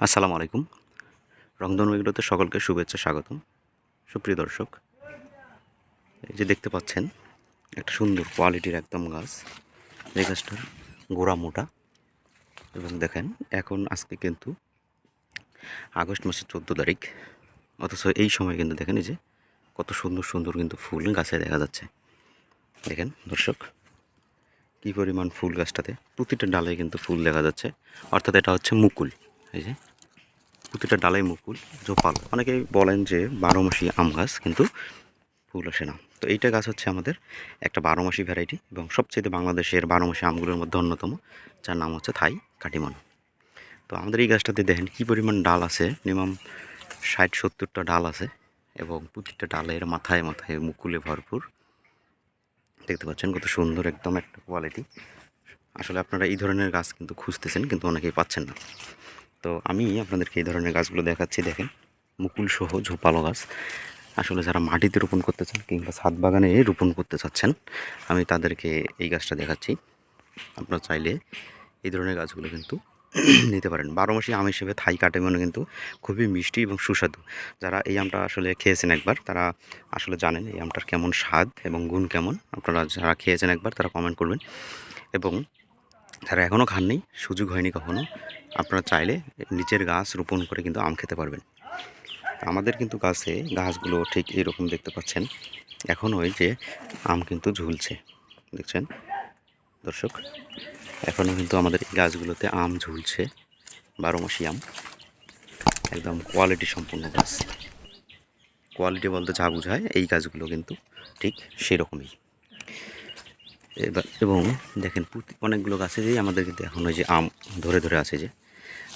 আসসালামু আলাইকুম। রংধনু এগুলোতে সকলকে শুভেচ্ছা, স্বাগতম। সুপ্রিয় দর্শক, এই যে দেখতে পাচ্ছেন, একটা সুন্দর কোয়ালিটির একদম গাছ। এই গাছটার গোড়া মোটা। এবং দেখেন, এখন আজকে কিন্তু আগস্ট মাসের চোদ্দ তারিখ। অথচ এই সময় কিন্তু দেখেন যে কত সুন্দর সুন্দর কিন্তু ফুল গাছে দেখা যাচ্ছে। দেখেন, দর্শক, কী পরিমাণ ফুল গাছটাতে প্রতিটা ডালে কিন্তু ফুল দেখা যাচ্ছে। অর্থাৎ এটা হচ্ছে মুকুল। এই যে প্রতিটা ডালাই মুকুল জোপাল অনেকেই বলেন যে বারো মাসি আম গাছ, কিন্তু ফুল আসে না। তো এইটা গাছ হচ্ছে আমাদের একটা বারো মাসি ভ্যারাইটি এবং সবচেয়ে বাংলাদেশের বারো মাসি আমগুলোর মধ্যে অন্যতম, যার নাম হচ্ছে থাই কাটিমন। তো আমাদের এই গাছটাতে দেখেন কী পরিমাণ ডাল আছে, মিনিমাম ষাট সত্তরটা ডাল আছে এবং প্রতিটা ডালের মাথায় মাথায় মুকুলে ভরপুর। দেখতে পাচ্ছেন কত সুন্দর একদম একটা কোয়ালিটি আসলে আপনারা এই ধরনের গাছ কিন্তু খুঁজতেছেন, কিন্তু অনেকেই পাচ্ছেন না। তো আমি আপনাদেরকে এই ধরনের গাছগুলো দেখাচ্ছি, দেখেন। মুকুল সহ ঝোপালো গাছ। আসলে যারা মাটিতে রোপণ করতে চান কিংবা ছাদ বাগানে রোপণ করতে চাচ্ছেন, আমি তাদেরকে এই গাছটা দেখাচ্ছি। আপনারা চাইলে এই ধরনের গাছগুলো কিন্তু নিতে পারেন। বারো মাসি আম হিসেবে থাই কাটেমনে কিন্তু খুবই মিষ্টি এবং সুস্বাদু। যারা এই আমটা আসলে খেয়েছেন একবার, তারা আসলে জানেন এই আমটার কেমন স্বাদ এবং গুণ কেমন। আপনারা যারা খেয়েছেন একবার, তারা কমেন্ট করবেন। এবং যারা এখনও খাননি, সুযোগ হয়নি কখনো। আপনারা চাইলে নিচের গাছ রোপণ করে কিন্তু আম খেতে পারবেন। আমাদের কিন্তু গাছে গাছগুলো ঠিক এরকম দেখতে পাচ্ছেন। এখনও ওই যে আম কিন্তু ঝুলছে, দেখছেন? দর্শক, এখনও কিন্তু আমাদের এই গাছগুলোতে আম ঝুলছে, বারো মাসি আম। একদম কোয়ালিটি সম্পূর্ণ গাছ। কোয়ালিটি বলতে যা বোঝায় এই গাছগুলো কিন্তু ঠিক সেরকমই। এবার এবং দেখেন অনেকগুলো গাছে যে আমাদের কিন্তু এখন ওই যে আম ধরে ধরে আছে যে,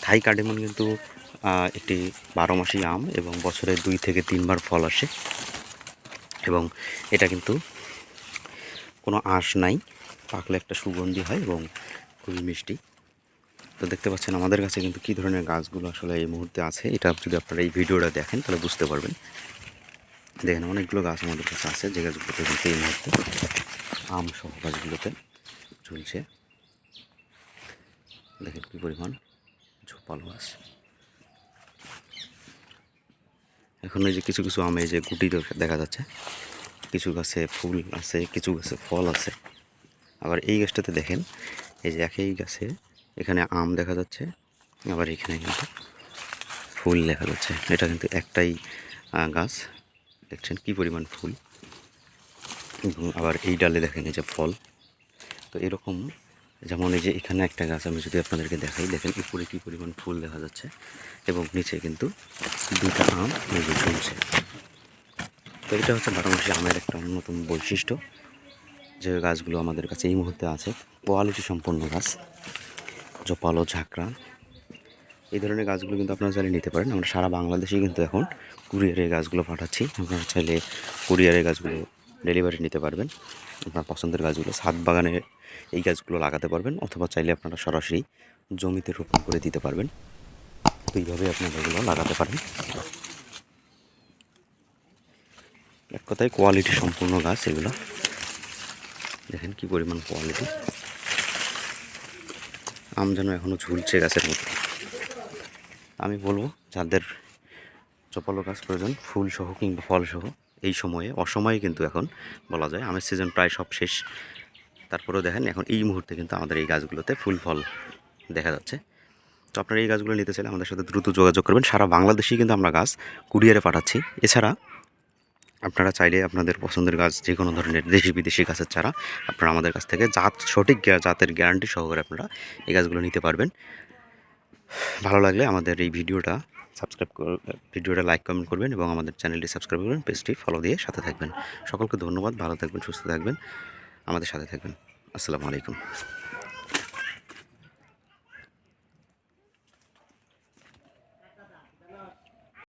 থাই কার্ডেমন কিন্তু একটি বারো মাসি আম এবং বছরে দুই থেকে তিনবার ফল আসে। এবং এটা কিন্তু কোনো আঁশ নাই, পাকলে একটা সুগন্ধি হয় এবং খুবই মিষ্টি। তো দেখতে পাচ্ছেন আমাদের কাছে কিন্তু কী ধরনের গাছগুলো আসলে এই মুহূর্তে আছে, এটা যদি আপনারা এই ভিডিওটা দেখেন তাহলে বুঝতে পারবেন। দেখেন অনেকগুলো গাছ আমাদের কাছে আছে যে গাছগুলোতে কিন্তু এই মুহূর্তে আম সহ গাছগুলোতে ঝুলছে। দেখেন কী পরিমাণ ঝোপাল গাছ এখন এই যে কিছু কিছু আমে যে গুটি দেখা যাচ্ছে, কিছু গাছে ফুল আছে, কিছু গাছে ফল আছে। আবার এই গাছটাতে দেখেন, এই যে একই গাছে এখানে আম দেখা যাচ্ছে, আবার এখানে কিন্তু ফুল দেখা যাচ্ছে। এটা কিন্তু একটাই গাছ। দেখছেন কি পরিমাণ ফুল? আবার এই ডালে দেখেন এই যে ফল। তো এরকম যেমন এই যে এখানে একটা গাছ আমি যদি আপনাদেরকে দেখাই, দেখেন উপরে কী পরিমাণ ফুল দেখা যাচ্ছে এবং নিচে কিন্তু দুইটা আম যে ঝুলছে তো এটা হচ্ছে বারোমাসি আমের একটা অন্যতম বৈশিষ্ট্য যে গাছগুলো আমাদের কাছে এই মুহূর্তে আছে। কোয়ালিটি সম্পন্ন গাছ, জোপালো ঝাঁকড়া। এই ধরনের গাছগুলো কিন্তু আপনারা চাইলে নিতে পারেন। আমরা সারা বাংলাদেশে কিন্তু এখন কুরিয়ারে গাছগুলো পাঠাচ্ছি। আপনারা চাইলে কুরিয়ারে গাছগুলো ডেলিভারি নিতে পারবেন। আপনার পছন্দের গাছগুলো ছাদ বাগানে এই গাছগুলো লাগাতে পারবেন অথবা চাইলে আপনারা সরাসরি জমিতে রোপণ করে দিতে পারবেন। তো এইভাবে আপনারা এগুলো লাগাতে পারেন। এক কথায় কোয়ালিটি সম্পূর্ণ গাছ এগুলো। দেখেন কি পরিমাণ কোয়ালিটি আম যেন এখনও ঝুলছে গাছের মতো আমি বলব, যাদের চপালো গাছ প্রয়োজন ফুল সহ কিংবা ফল সহ এই সময়ে, অসময়ে কিন্তু এখন বলা যায়, আমের সিজন প্রায় সব শেষ। তারপরেও দেখেন, এখন এই মুহূর্তে কিন্তু আমাদের এই গাছগুলোতে ফুল ফল দেখা যাচ্ছে। তো আপনারা এই গাছগুলো নিতে চাইলে আমাদের সাথে দ্রুত যোগাযোগ করবেন। সারা বাংলাদেশেই কিন্তু আমরা গাছ কুরিয়ারে পাঠাচ্ছি। এছাড়া আপনারা চাইলে আপনাদের পছন্দের গাছ যে কোনো ধরনের দেশি বিদেশি গাছের চারা, আপনারা আমাদের কাছ থেকে জাত, সঠিক জাতের গ্যারান্টি সহকারে আপনারা এই গাছগুলো নিতে পারবেন। ভালো লাগলে আমাদের এই ভিডিওটা সাবস্ক্রাইব কর, ভিডিওটা লাইক কমেন্ট করবেন এবং আমাদের চ্যানেলটি সাবস্ক্রাইব করবেন পেজটি ফলো দিয়ে সাথে থাকবেন। সকলকে ধন্যবাদ, ভালো থাকবেন, সুস্থ থাকবেন, আমাদের সাথে থাকবেন। আসসালামু আলাইকুম।